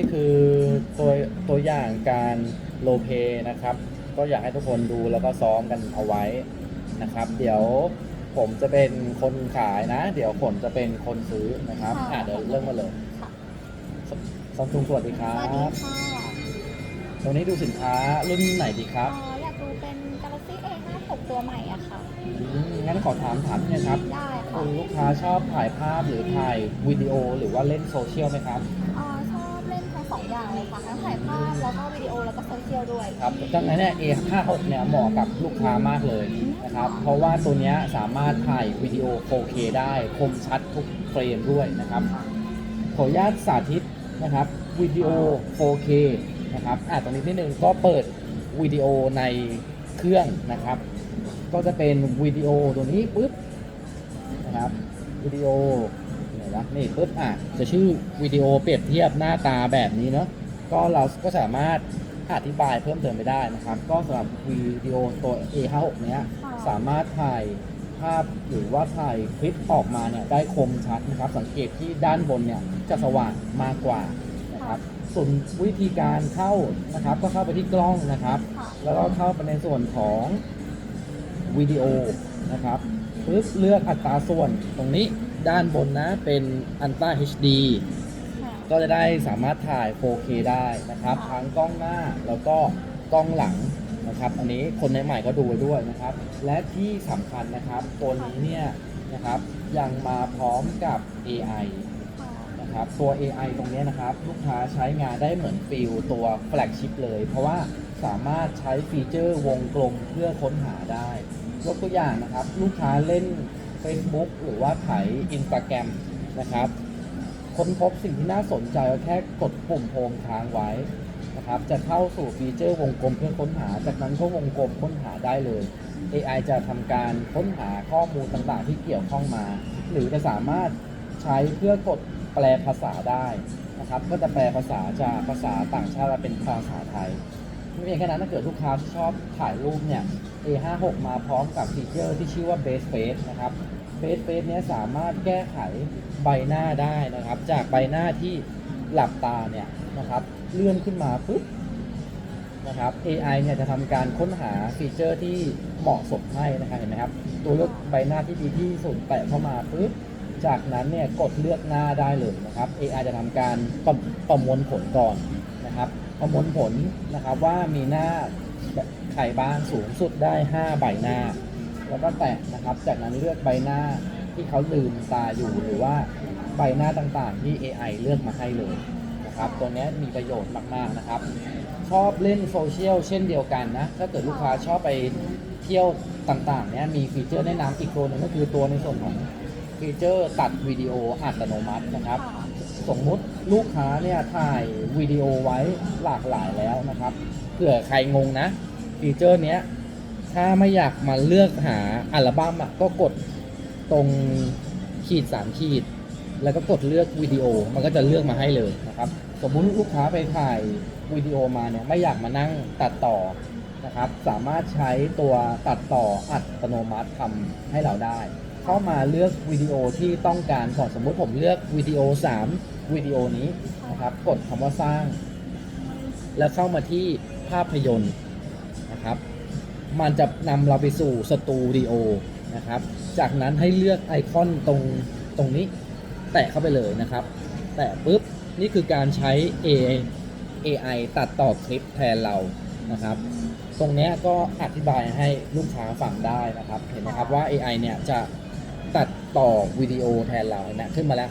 นี่คือตัวตัวอย่างการโลเ a y นะครับ ก็อยากให้ทุกคนดูแล้วก็ซ้อมกันเอาไว้นะครับ เดี๋ยวผมจะเป็นคนขายนะ เดี๋ยวผมจะเป็นคนซื้อนะครับค่ะอะเดี๋ยวเริ่มมาเลยค่ะซัมซุงสวัสดีครัสวัสดีบ ค่ะตรงนี้ดูสินค้ารุ่นไหนดีครับเอ่ออยากดูเป็น Galaxy A56 ตัวใหม่อะค่ะ อืมงั้นขอถามถามหนะครับได้คุค่ะณลูกค้าชอบถ่ายภาพหรือถ่ายวิดีโอหรือว่าเล่นโซเชียลไหมครับ เอ่อชอบเล่นทั้ง สองอย่างเลยค่ะทั้งถ่ายภาพแล้วก็วิดีโอแล้วก็โซเชียลด้วย ครับดังนั้นเนี่ย A56 เนี่ยเหมาะกับลูกค้ามากเลยนะครับ เพราะว่าตัวเนี้ยสามารถถ่ายวิดีโอ 4K ได้คมชัดทุกเฟรมด้วยนะครับ ขออนุญาตสาธิตนะครับวิดีโอ 4K นะครับอะตรงนี้นิดนึงก็เปิดวิดีโอในเครื่องนะครับ ก็จะเป็นวิดีโอตัวนี้ปุ๊บนะครับวิดีโอ นวะนี่ปุ๊บอะจะชื่อวิดีโอเปรียบเทียบหน้าตาแบบนี้เนาะก็เราก็สามารถอธิบายเพิ่มเติมไปได้นะครับ ก็สำหรับวิดีโอตัว A56 เนี้ยค่ะสามารถถ่ายภาพหรือว่าถ่ายคลิปออกมาเนี่ยได้คมชัดนะครับ สังเกตที่ด้านบนเนี่ยจะสว่างมากกว่านะครับส่วนวิธีการเข้านะครับ ก็เข้าไปที่กล้องนะครับค่ะแล้วก็เข้าไปในส่วนของวิดีโอนะครับปึ๊บเลือกอัตราส่วนตรงนี้ ด้านบนนะเป็น Ultra HD ก็จะได้สามารถถ่าย 4K ได้นะครับ ทั้งกล้องหน้าแล้วก็กล้องหลังนะครับ อันนี้คนใหม่ๆก็ดูไว้ด้วยนะครับ และที่สำคัญนะครับตัวนี้เนี่ยนะครับยังมาพร้อมกับ AI ค่ะนะครับตัว AI ตรงนี้นะครับ ลูกค้าใช้งานได้เหมือนฟิลตัวแฟลกชิพเลย เพราะว่าสามารถใช้ฟีเจอร์วงกลมเพื่อค้นหาได้ยกตัวอย่างนะครับ ลูกค้าเล่น Facebook หรือว่าถ่าย Instagram นะครับ ค้นพบสิ่งที่น่าสนใจก็แค่กดปุ่มโฮมค้างไว้นะครับ จะเข้าสู่ฟีเจอร์วงกลมเพื่อค้นหา จากนั้นก็วงกลมค้นหาได้เลย AI จะทำการค้นหาข้อมูลต่างๆ ที่เกี่ยวข้องมา หรือจะสามารถใช้เพื่อกดแปลภาษาได้นะครับ ก็จะแปลภาษาจากภาษาต่างชาติมาเป็นภาษาไทย ไม่เพียงแค่นั้นถ้าเกิดลูกค้าชอบถ่ายรูปเนี่ย A56 มาพร้อมกับฟีเจอร์ที่ชื่อว่า Base Face นะครับ Base Face เนี้ยสามารถแก้ไขใบหน้าได้นะครับ จากใบหน้าที่หลับตาเนี่ยนะครับเลื่อนขึ้นมาปุ๊บนะครับ AI เนี่ยจะทำการค้นหาฟีเจอร์ที่เหมาะสมให้นะครับเห็นไหมครับ ตัวเลือกใบหน้าที่ดีที่สุดแตะเข้ามาปุ๊บจากนั้นเนี่ยกดเลือกหน้าได้เลยนะครับ AI จะทำการประประมวลผลก่อนนะครับ ประมวลผลนะครับว่ามีหน้าใครบ้างสูงสุดได้ 5 ใบหน้า แล้วก็แตะนะครับ จากนั้นเลือกใบหน้าที่เขาลืมตาอยู่หรือว่าใบหน้าต่างๆ ที่ AI เลือกมาให้เลยนะครับ ตัวนี้มีประโยชน์มากๆนะครับ ชอบเล่นโซเชียลเช่นเดียวกันนะ ถ้าเกิดลูกค้าชอบไปเที่ยวต่างๆ เนี้ยมีฟีเจอร์แนะนำอีกตัวหนึงก็คือตัวในส่วนของฟีเจอร์ตัดวิดีโออัตโนมัตินะครับ สมมุติลูกค้าเนี่ยถ่ายวิดีโอไว้หลากหลายแล้วนะครับเผื่อใครงงนะฟีเจอร์เนี้ยถ้าไม่อยากมาเลือกหาอัลบั้มอะก็กดตรงขีดสามขีด แล้วก็กดเลือกวิดีโอมันก็จะเลือกมาให้เลยนะครับ สมมุติลูกค้าไปถ่ายวิดีโอมาเนี่ยไม่อยากมานั่งตัดต่อนะครับ สามารถใช้ตัวตัดต่ออัตโนมัติทำให้เราได้ เข้ามาเลือกวิดีโอที่ต้องการก่อนสมมุติผมเลือกวิดีโอ 3วิดีโอนี้นะครับกดคำว่าสร้าง แล้วเข้ามาที่ภาพยนตร์นะครับ มันจะนำเราไปสู่สตูดิโอนะครับ จากนั้นให้เลือกไอคอนตรงตรงนี้ แตะเข้าไปเลยนะครับ แตะปุ๊บนี่คือการใช้ A AI ตัดต่อคลิปแทนเรานะครับ ตรงนี้ก็อธิบายให้ลูกค้าฟังได้นะครับ เห็นไหมครับว่า AI เนี่ยจะ ตัดต่อวิดีโอแทนเราเห็นะขึ้นมาแล้ว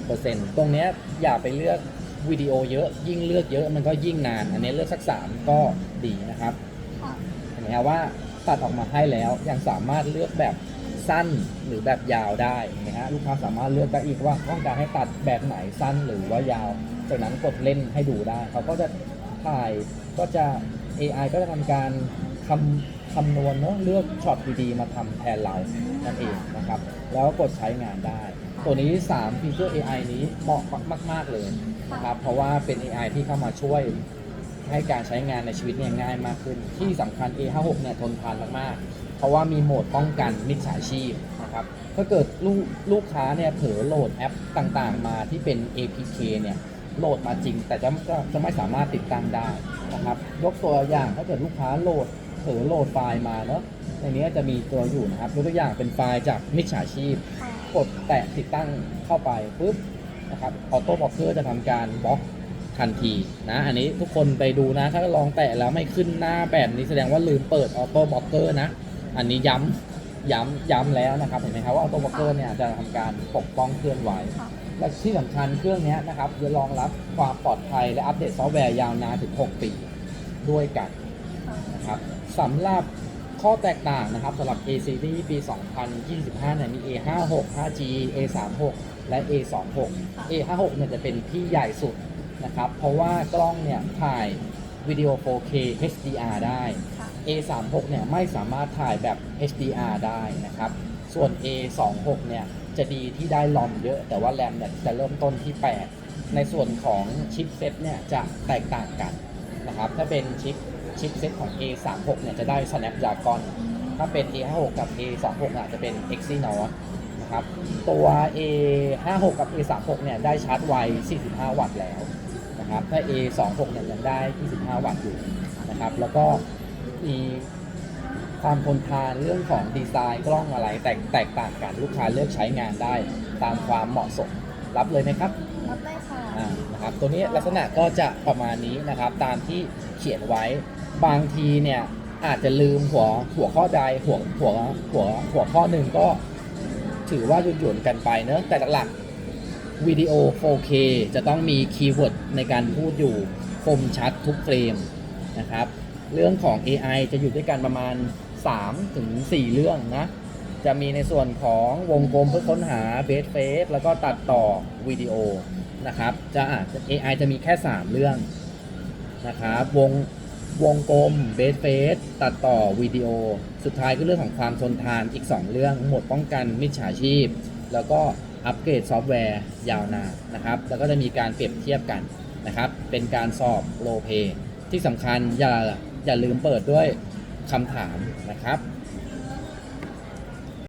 67%ตรงเนี้ยอย่าไปเลือกวิดีโอเยอะยิ่งเลือกเยอะมันก็ยิ่งนาน อันนี้เลือกสักสามก็ดีนะครับค่ะเห็นไหมครับว่าตัดออกมาให้แล้วยังสามารถเลือกแบบสั้นหรือแบบยาวได้เห็นไหมฮะลูกค้าสามารถเลือกได้อีกว่าต้องการให้ตัดแบบไหนสั้นหรือว่ายาวจากนั้นกดเล่นให้ดูได้ เขาก็จะถ่ายก็จะ AI ก็จะทำการคำ คำนวณเนอะเลือกช็อตดีๆ มาทำแทนเรานั่นเองนะครับ แล้วกดใช้งานได้ ตัวนี้3ฟีเจอร์ AI นี้เหมาะมาก ๆ เลยนะครับ เพราะว่าเป็น AI ที่เข้ามาช่วยให้การใช้งานในชีวิตเนี่ยง่ายมากขึ้น ที่สำคัญ A56 เนี่ยทนทานมากๆ เพราะว่ามีโหมดป้องกันมิจฉาชีพนะครับ ถ้าเกิดลูกลูกค้าเนี่ยเผลอโหลดแอปต่างๆ มาที่เป็น APK เนี่ยโหลดมาจริง แต่จะจะจะไม่สามารถติดตั้งได้นะครับ ยกตัวอย่างถ้าเกิดลูกค้าโหลด เผลอโหลดไฟล์มาเนาะในนี้จะมีตัวอยู่นะครับยกตัวอย่างเป็นไฟล์จากมิจฉาชีพค่ะกดแตะติดตั้งเข้าไปปุ๊บนะครับออโต้บล็อกเกอร์จะทำการบล็อกทันทีนะอันนี้ทุกคนไปดูนะ ถ้าลองแตะแล้วไม่ขึ้นหน้าแบบนี้แสดงว่าลืมเปิดออโต้บล็อกเกอร์นะ อันนี้ย้ำย้ำย้ำแล้วนะครับเห็นไหมครับว่าออโต้บล็อกเกอร์เนี่ยจะทำการปกป้องเคลื่อนไหวค่ะและที่สำคัญเครื่องเนี้ยนะครับจะรองรับความปลอดภัยและอัปเดตซอฟต์แวร์ยาวนานถึง 6 ปีด้วยกันค่ะ นะครับสำหรับข้อแตกต่างนะครับสำหรับ A Series ปี 2025เนี่ยมี A56 5G A36 และ A26 A56 เนี่ยจะเป็นที่ใหญ่สุดนะครับ เพราะว่ากล้องเนี่ยถ่ายวิดีโอ 4K HDR ได้ค่ะ A36 เนี่ยไม่สามารถถ่ายแบบ HDR ได้นะครับ ส่วน A26 เนี่ยจะดีที่ได้ลอมเยอะ แต่ว่าแรมเนี่ยจะเริ่มต้นที่ 8 ในส่วนของชิปเซ็ตเนี่ยจะแตกต่างกัน นะครับ ถ้าเป็นชิปชิปเซ็ตของ A36 เนี่ยจะได้ Snapdragon ถ้าเป็น A56 กับ A26 อะจะเป็น Exynos นะครับ ตัว A56 กับ A36 เนี่ยได้ชาร์จไว 45 วัตต์แล้วนะครับ ถ้า A26 เนี่ยยังได้ 25 วัตต์อยู่นะครับ แล้วก็มีความทนทานเรื่องของดีไซน์กล้องอะไรแตกแตกต่างกันลูกค้าเลือกใช้งานได้ตามความเหมาะสมรับเลยไหมครับ ได้ค่ะอ่านะครับตัวนี้ลักษณะก็จะประมาณนี้นะครับ ตามที่เขียนไว้บางทีเนี่ยอาจจะลืมหัวหัวข้อใดหัวหัวหัวหัวข้อหนึ่งก็ถือว่าหยุ่นๆกันไปเนอะแต่หลักๆวิดีโอ 4K จะต้องมีคีย์เวิร์ดในการพูดอยู่คมชัดทุกเฟรมนะครับ เรื่องของ AI จะอยู่ด้วยกันประมาณ 3 ถึง 4 เรื่องนะ จะมีในส่วนของวงกลมเพื่อค้นหาเบสเฟสแล้วก็ตัดต่อวิดีโอ นะครับ จะอาจจะ AI จะมีแค่ 3 เรื่องนะครับ วงวงกลมเบสเฟสตัดต่อวิดีโอ สุดท้ายก็เรื่องของความทนทานอีก 2 เรื่อง หมดป้องกันมิจฉาชีพ แล้วก็อัปเกรดซอฟต์แวร์ยาวนานนะครับ แล้วก็จะมีการเปรียบเทียบกันนะครับ เป็นการสอบโลเพที่สำคัญอย่าอย่าลืมเปิดด้วยคำถามนะครับ